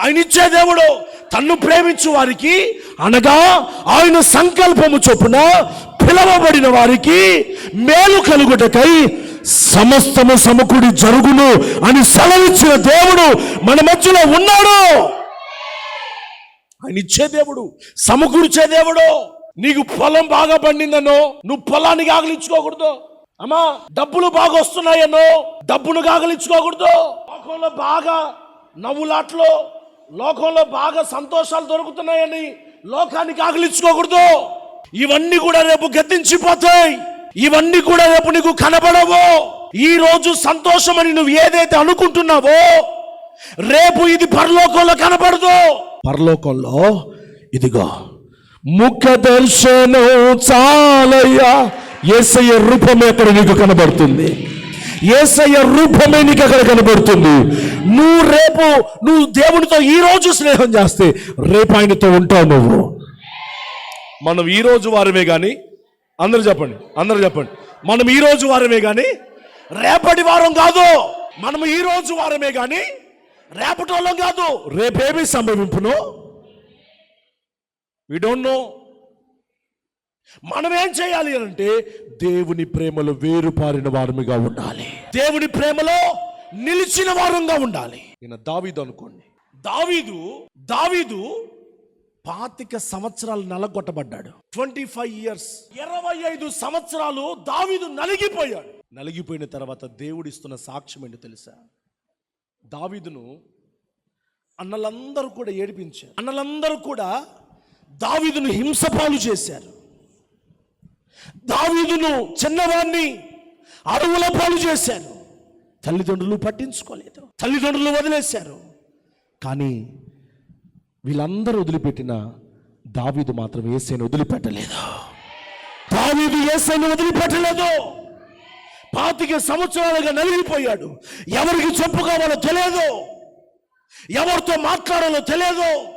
ఆయన ఇచ్చే దేవుడు తన్ను ప్రేమించు వారికి అనగా ఆయన సంకల్పము చొప్పున పిలవబడిన వారికి మేలు కలుగుటకై సమస్తము సమకుడి జరుగును అని సెలవిచ్చిన దేవుడు మన మధ్యలో ఉన్నాడు. ఆయన ఇచ్చే దేవుడు సమకూర్చే దేవుడు. నీకు పొలం బాగా పండిందనో నువ్వు పొలానికి ఆగలించుకోకూడదు అమ్మా డబ్బులు బాగా వస్తున్నాయనో డబ్బును ఆగలించుకోకూడదు బాగా నవ్వులాట్లో లోకంలో బాగా సంతోషాలు దొరుకుతున్నాయని లోకానికి ఆకలించుకోకూడదు. ఇవన్నీ కూడా రేపు గద్దించిపోతాయి. ఇవన్నీ కూడా రేపు నీకు కనబడవు. ఈ రోజు సంతోషమని నువ్వు ఏదైతే అనుకుంటున్నావో రేపు ఇది పరలోకంలో కనబడదు. పరలోకంలో ఇదిగో ముఖ దర్శనం చాలయ్యా. ఏసయ్య రూపమే అక్కడ నీకు కనబడుతుంది. ఏసయ్య రూపమే నీకు అక్కడ కనబడుతుంది. నువ్వు రేపు నువ్వు దేవునితో ఈ రోజు స్నేహం చేస్తే రేపు ఆయనతో ఉంటావు నువ్వు. మనం ఈ రోజు వారమే కానీ అందరూ చెప్పండి అందరూ చెప్పండి. మనం ఈ రోజు వారమే కానీ రేపటి వారం కాదు. మనం ఈ రోజు వారమే కానీ రేపటి వాళ్ళం కాదు. రేపేమి సంభవింపును? వి డోంట్ నో మనం ఏం చేయాలి అంటే దేవుని ప్రేమలో వేరుపారిన వారముగా ఉండాలి. దేవుని ప్రేమలో నిలిచిన వారంగా ఉండాలి. ఈయన దావీదు అనుకోండి. దావీదు దావీదు పాతిక సంవత్సరాలు నలగొట్టబడ్డాడు. ట్వంటీ ఫైవ్ ఇయర్స్ ఇరవై ఐదు సంవత్సరాలు దావీదు నలిగిపోయాడు. నలిగిపోయిన తర్వాత దేవుడిస్తున్న సాక్ష్యం ఏంటో తెలుసా? దావీదును అన్నలందరూ కూడా ఏడిపించారు. అన్నలందరూ కూడా దావీదును హింసపాలు చేశారు. దావీదును చిన్నవాణ్ణి అడవుల పాలు చేశారు. తల్లిదండ్రులు పట్టించుకోలేదు. తల్లిదండ్రులు వదిలేశారు. కానీ వీళ్ళందరూ వదిలిపెట్టిన దావీదు మాత్రం ఏసైని వదిలిపెట్టలేదు. దావీదు ఏసైని వదిలిపెట్టలేదు. పాతిక సంవత్సరాలుగా నలిగిపోయాడు. ఎవరికి చెప్పుకోవాలో తెలియదు. ఎవరితో మాట్లాడాలో తెలియదు.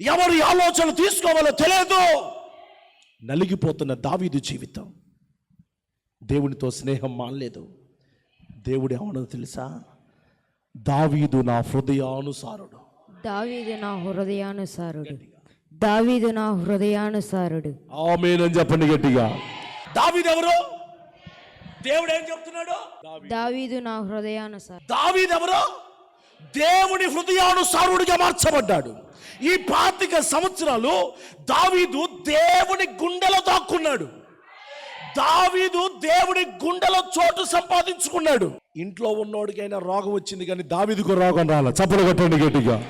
ఎవరి ఆలోచన తీసుకోవాలో తెలియదు. నలిగిపోతున్న దావీదు జీవితం. దేవునితో స్నేహం మానలేదు. దేవుడు ఏమన్నదో తెలుసా? దావీదు నా హృదయానుసారుడు. దావీదు నా హృదయానుసారుడు. దావీదు నా హృదయానుసారుడు. ఆమెనని చెప్పండి గట్టిగా. దావీదు ఎవరు? దేవుడు ఏం చెప్తున్నాడు? దావీదు నా హృదయానుసారుడు. దావీదు ఎవరు? దేవుని హృదయానుసారుడిగా మార్చబడ్డాడు. ఈ పాతిక సంవత్సరాలు దావీదు దేవుని గుండెలో దాక్కున్నాడు. దావీదు దేవుడి గుండెలో చోటు సంపాదించుకున్నాడు. ఇంట్లో ఉన్నోడికైనా రోగం వచ్చింది కానీ దావీదుకు రోగం రాల. చప్పలు కొట్టండి గట్టిగా.